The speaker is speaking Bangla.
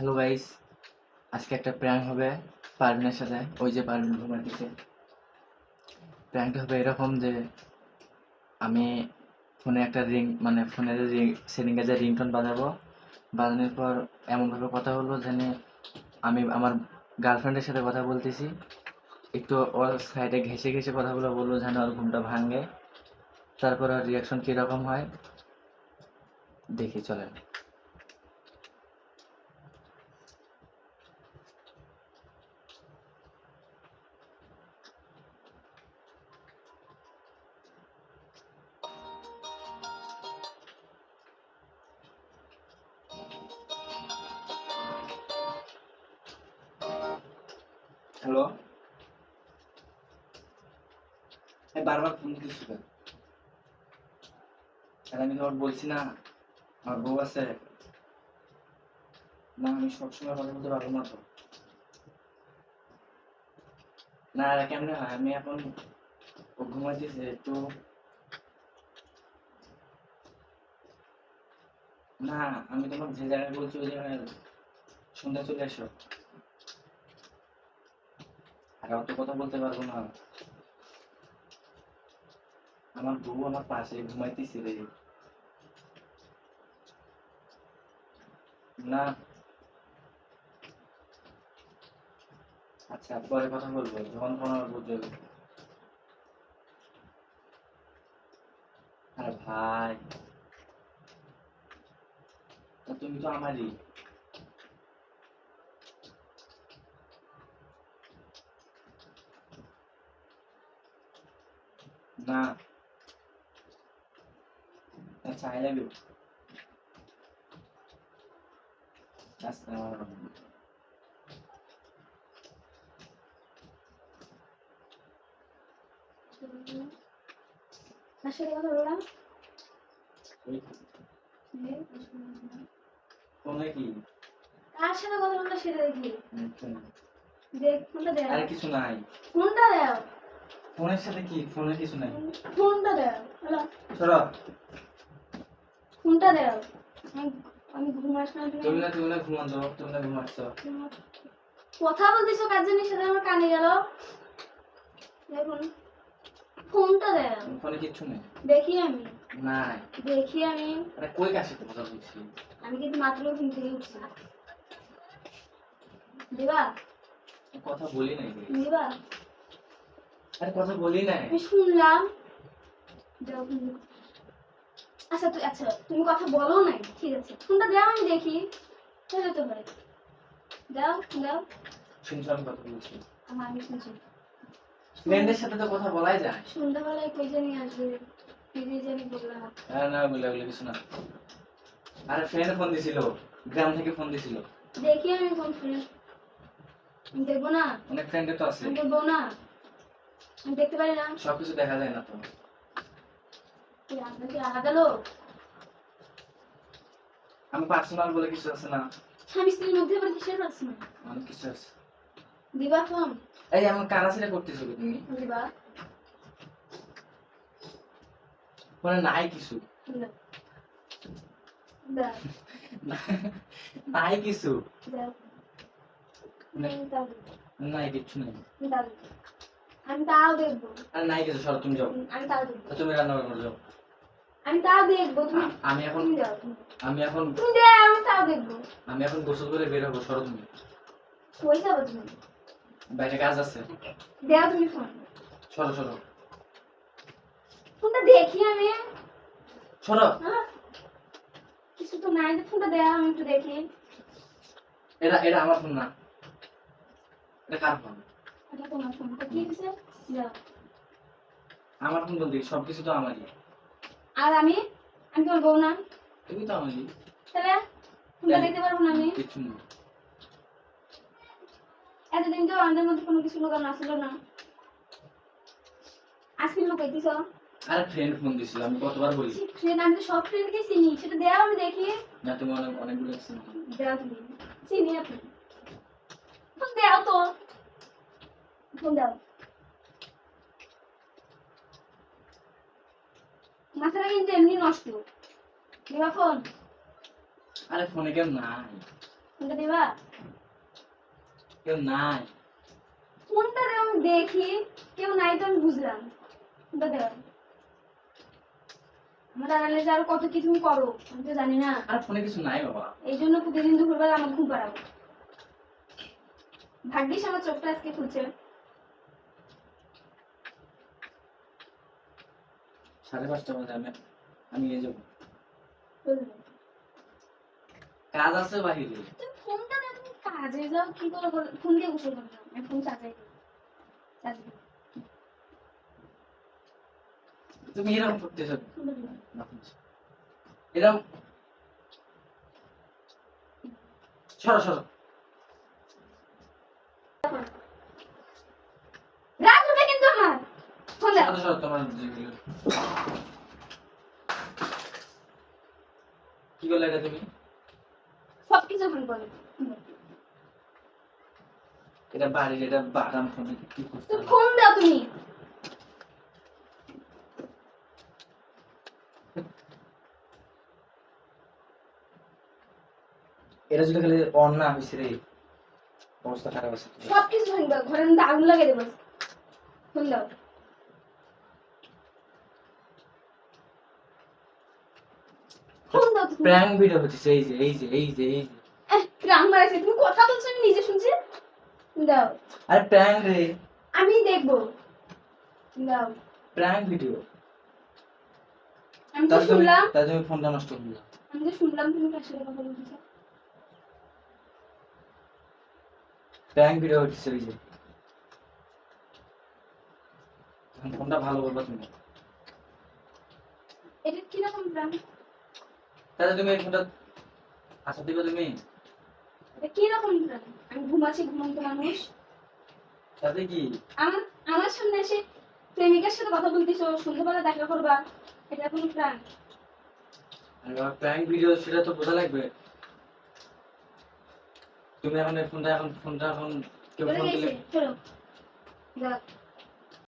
হ্যালো গাইস, আজকে একটা প্র্যাঙ্ক হবে পারভিনের সাথে। ওই যে পারভিন ঘুমাইতেছে প্র্যাঙ্কটা হবে এরকম যে, আমি ফোনে একটা রিং মানে ফোনের রিং সেটিংয়ে যে রিংটোন বাজাবো। বাজানোর পর এমনভাবে কথা বলব যেন আমি আমার গার্লফ্রেন্ডের সাথে কথা বলতেছি। একটু ওর সাইডে ঘেসে ঘেসে কথাগুলো বলব যেন ওর ঘুমটা ভাঙে। তারপর ওর রিয়াকশন কীরকম হয়, দেখি, চলেন। হ্যালো? এই বারবার ফোন শুধু আর আমি তোমার বলছি না, আমার বউ আছে। না, আমি সবসময় কথা বলতে পারব না তো না কেমনে হয়? আমি এখন ঘুমাইতেছে, একটু না, আমি তোমার যে জায়গায় বলছি, ওই জায়গায় সন্ধ্যা চলে আসো অত কথা বলতে পারব না। আমার বউ আমার পাশে ঘুমাইতেছে রে। না। আচ্ছা পরে কথা বলব, যখন ফোন আমার বুঝতে আরে ভাই তুমি তো আমারই। না। আচ্ছা আই লাভ ইউ আচ্ছা কার সাথে কথা বললাম ফোনে কি কার সাথে কথা বললাম সেটা দেখি। ফোন। দেখ ফোনটা দেও আরে কিছু নাই। ফোনটা দেও ফোনের সাথে কি? ফোনে কিছু নাই। ফোনটা দেও হ্যালো। সরো। ফোনটা দেও আমি ঘুমাস না তুমি না তুমি না ঘুমাচ্ছ তুমি না ঘুমাচ্ছ। কথা বলতেছো কার জন্য সেটা আমার কানে গেল। দেখুন ফোনটা দেও ফোনে কিচ্ছু নেই। দেখি আমি। দেখি আমি। আরে কই কার সাথে কথা বলছি? আমি কিন্তু মাত্র ঘুম থেকে উঠছি। দিবা? কথা বলি নাই। দিবা? আরে কথা বলি আমি শুনলাম। আচ্ছা তুই আচ্ছা তুমি কথা বলো নাই? ঠিক আছে। ফোনটা দাও আমি দেখি। তাহলে তো ভাই দাও দাও। কথা বলছি। আমার আমি শুনছি। ফ্রেন্ডের সাথে তো কথা বলাই যায়। সন্ধ্যাবেলায় কই জানি আসবে? কি জানি বললাম। আরে না বলে বলে কিছু না। আরে ফ্রেন্ড ফোন দিছিল। গ্রাম থেকে ফোন দিছিল। দেখি আমি কোন ফ্রেন্ড। দেখব না? অনেক ফ্রেন্ডে তো আছে। দেখব না? দেখতে পারি না? সবকিছু দেখা যায় না তো। আপনাকে আলাদা লোক? আমি পার্সোনাল বলে কিছু আছে না। স্বামী স্ত্রীর মধ্যে আবার কিসের না অনেক কিছু আছে। দিবা ফোন এই আমার কানাছিটা করতেছো তুমি। দিবা? মানে নাই কিছু। নাই কিছু। নাই কিচ্ছু নেই। আমি তাও দেখব। আর নাই কিছু সর তুমি যাও। আমি তাও দেখব। তুমি রান্না করে যাও। আমি তাও দেখব তুমি আমি এখন তুমি আমি এখন তুমি দে আমি তাও দেখব। আমি এখন গোসল করে বের হব সরো তুমি। কই যাব তুমি? বাইরে কাজ আছে। দেও তুমি ফোন। সরো সরো। ফোনটা দেখি আমি। সরো। হ্যাঁ? কিছু তো নাই ফোনটা দেও আমি একটু দেখি। এটা এটা আমার ফোন না। এটা কার ফোন? এটা তোমার ফোনটা কি? হয়েছে দাও আমার ফোন বলতে সবকিছু তো আমারই। আর আমি? আমি তোমার বউ না। তুমি তো আমারই। তাহলে ফোনটা দেখতে পারব না আমি? কিচ্ছু নেই এতদিন তো আমাদের মধ্যে কোনো কিছু লোকানো আসলো না। আজকে লোক হইতিস আরে ফ্রেন্ড ফোন দিছিল আমি কতবার বলি? ফ্রেন্ড আমি তো সব ফ্রেন্ডকে চিনি। সেটা দেও আমি দেখি। না তুমি অনেক অনেকগুলো আছে দেও তুমি। চিনি আপনি। দেও তো। দাও। মাথাটা কিন্তু এমনি নষ্ট। দিবা ফোন আরে ফোনে কেউ নাই। ফোনটা দেবা? কেউ নাই। ফোনটা দেও আমি দেখি। কেউ নাই তো আমি বুঝলাম। ফোনটা দেওয়া আমার আড়ালে যে আরও কত কি তুমি করো আমি তো জানি না। আর ফোনে কিছু নাই বাবা। এই জন্য প্রতিদিন দুপুরবেলা আমার ঘুম পাড়াবো ভাগ্যিস আমার চোখটা আজকে খুলছে। সাড়ে পাঁচটা বাজে আমি আমি নিয়ে যাব। কাজ আছে বাহিরে। ফোনটা দাও তুমি কাজে যাও কি করে ফোন দিয়ে গোসল করবে আমি ফোন চার্জে চার্জে তুমি এরকম করতেছো এরকম সরো সরো রাগ উঠে কিন্তু আমার দাও সরো তোমার কি করলে এটা তুমি? সব কিছু ফোন করবে এটা বাড়ির এটা বাদাম ফোনে কি ফোন দাও তুমি। এটা যদি খালি অন না হয়েছে রে অবস্থা খারাপ আছে। সব কিছু ফোন দাও ঘরের মধ্যে আগুন লাগিয়ে দেবো ফোন দাও ফোন দাও তুমি প্র্যাঙ্ক ভিডিও হচ্ছে এই যে এই যে এই যে এই যে। রাম মারাইছে তুমি কথা বলছো আমি নিজে শুনছি। দাও। আরে প্র্যাঙ্ক রে। আমি দেখব। দাও। প্র্যাঙ্ক ভিডিও আমি তো শুনলাম। তাহলে তুমি ফোনটা নষ্ট করলে আমি তো শুনলাম তুমি কার সাথে কথা বলতেছো। প্র্যাঙ্ক ভিডিও হচ্ছে এই যে। ফোনটা ভালো বলবা তুমি। এটা কীরকম প্রাণ তাহলে তুমি ফোনটা আচ্ছা দিবে তুমি? কীরকম প্রাণ আমি ঘুমাচ্ছি ঘুমন্ত মানুষ। তাতে কি? আমার আমার সামনে এসে প্রেমিকার সাথে কথা বলতেছো সন্ধ্যাবেলা দেখা করবা এটা কোনো বাবা প্র্যাঙ্ক ভিডিও সেটা তো বোঝা লাগবে। তুমি এখন ফোনটা এখন ফোনটা এখন কেউ ফোন দিলে